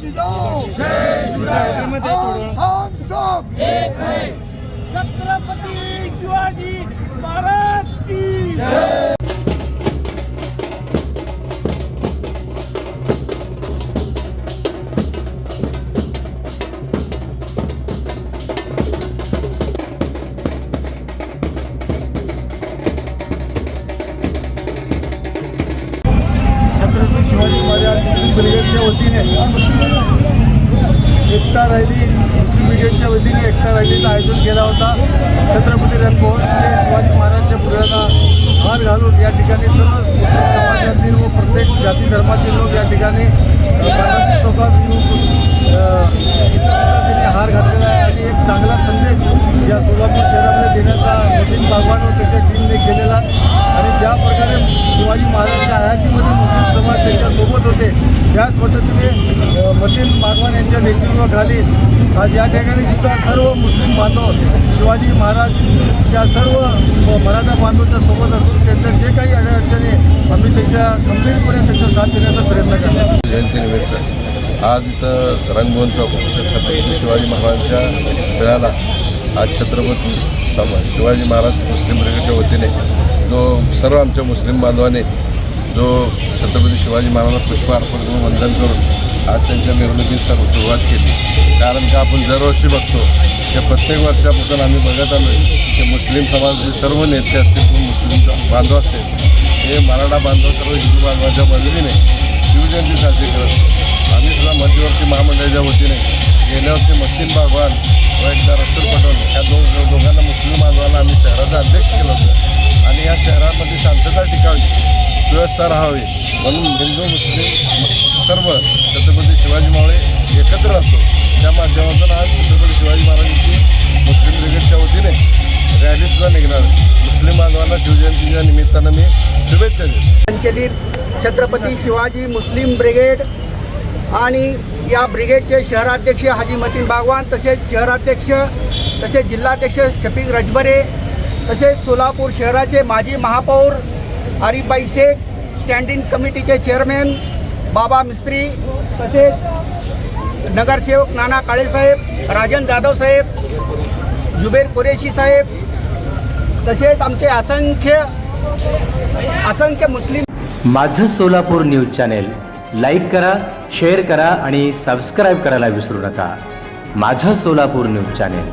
जिजाऊ जय शिवराय हम सब छत्रपती शिवाजी मुस्लिम ब्रिगेडच्या वतीने. एकता रॅली मुस्लिम ब्रिगेडच्या वतीने एकता रॅलीचं आयोजन केला होता. छत्रपती राजभवन येथे शिवाजी महाराजांच्या पुतळ्याला हार घालून या ठिकाणी सर्व मुस्लिम समाजातील व प्रत्येक जाती धर्माचे लोक या ठिकाणी चौकात येऊन हार घातलेला आहे. आणि एक चांगला संदेश या सोलापूर शहरामध्ये देण्याचा नितीन बागवान व त्याच्या टीमने केलेला आणि ज्या प्रकारे शिवाजी महाराजांच्या हयातीमध्ये सोबत होते. त्याच पद्धतीने मतीन बागवान यांच्या नेतृत्वाखाली आज या ठिकाणी सुद्धा सर्व मुस्लिम बांधव शिवाजी महाराजच्या सर्व मराठा बांधवांच्या सोबत असून त्यांच्या जे काही अडचणी आम्ही त्यांच्या गंभीरपणे त्यांचा साथ देण्याचा प्रयत्न करतो जयंतीनिमित्त आज इथं रंगभवन चौक छत्रपती शिवाजी महाराजांच्या मेळाला आज छत्रपती सम शिवाजी महाराज मुस्लिम ब्रिगेडच्या वतीने जो सर्व आमच्या मुस्लिम बांधवाने जो छत्रपती शिवाजी महाराजांना पुष्प अर्पण करून वंदन करून आज त्यांच्या मिरवणुकीस सर्व सुरुवात केली. कारण का आपण दरवर्षी बघतो की प्रत्येक वर्षापासून आम्ही बघत आलो की मुस्लिम समाजाचे सर्व नेते असतील किंवा मुस्लिम बांधव असतील हे मराठा बांधव सर्व हिंदू बांधवाच्या मदतीने शिवजयंती साजरी करत आम्ही सुद्धा मध्यवर्ती महामंडळाच्या वतीने गेल्या वर्षी मस्तीन बागवान व एकदा रसूल पटोल या दोन दोघांना मुस्लिम बांधवांना आम्ही शहराचा अध्यक्ष केलं होतं. आणि या शहरामध्ये शांतता टिकावी. व्यवस्था राहावी. म्हणून हिंदू मुस्लिम सर्व छत्रपती शिवाजी मावळे एकत्र असतो त्या माध्यमातून आज छत्रपती शिवाजी महाराजांची मुस्लिम ब्रिगेडच्या वतीने रॅलीसुद्धा निघणार मुस्लिम बांधवांना शिवजयंतीच्या निमित्तानं मी शुभेच्छा देतो. संचलित छत्रपती शिवाजी मुस्लिम ब्रिगेड आणि या ब्रिगेडचे शहराध्यक्ष हाजी मतीन बागवान तसेच शहराध्यक्ष तसेच जिल्हाध्यक्ष शफीक रजबरे तसेच सोलापूर शहराचे माजी महापौर Arifbhai Shaikh standing committee chairman Baba Mistry तसेच नगरसेवक नाना काळेसाहेब राजन जाधव साहेब जुबेर कुरेशी साहेब तसेच आमचे असंख्य असंख्य मुस्लिम माझं सोलापूर न्यूज चॅनेल लाईक करा शेअर करा आणि सबस्क्राईब करायला विसरू नका. माझं सोलापूर न्यूज चॅनेल.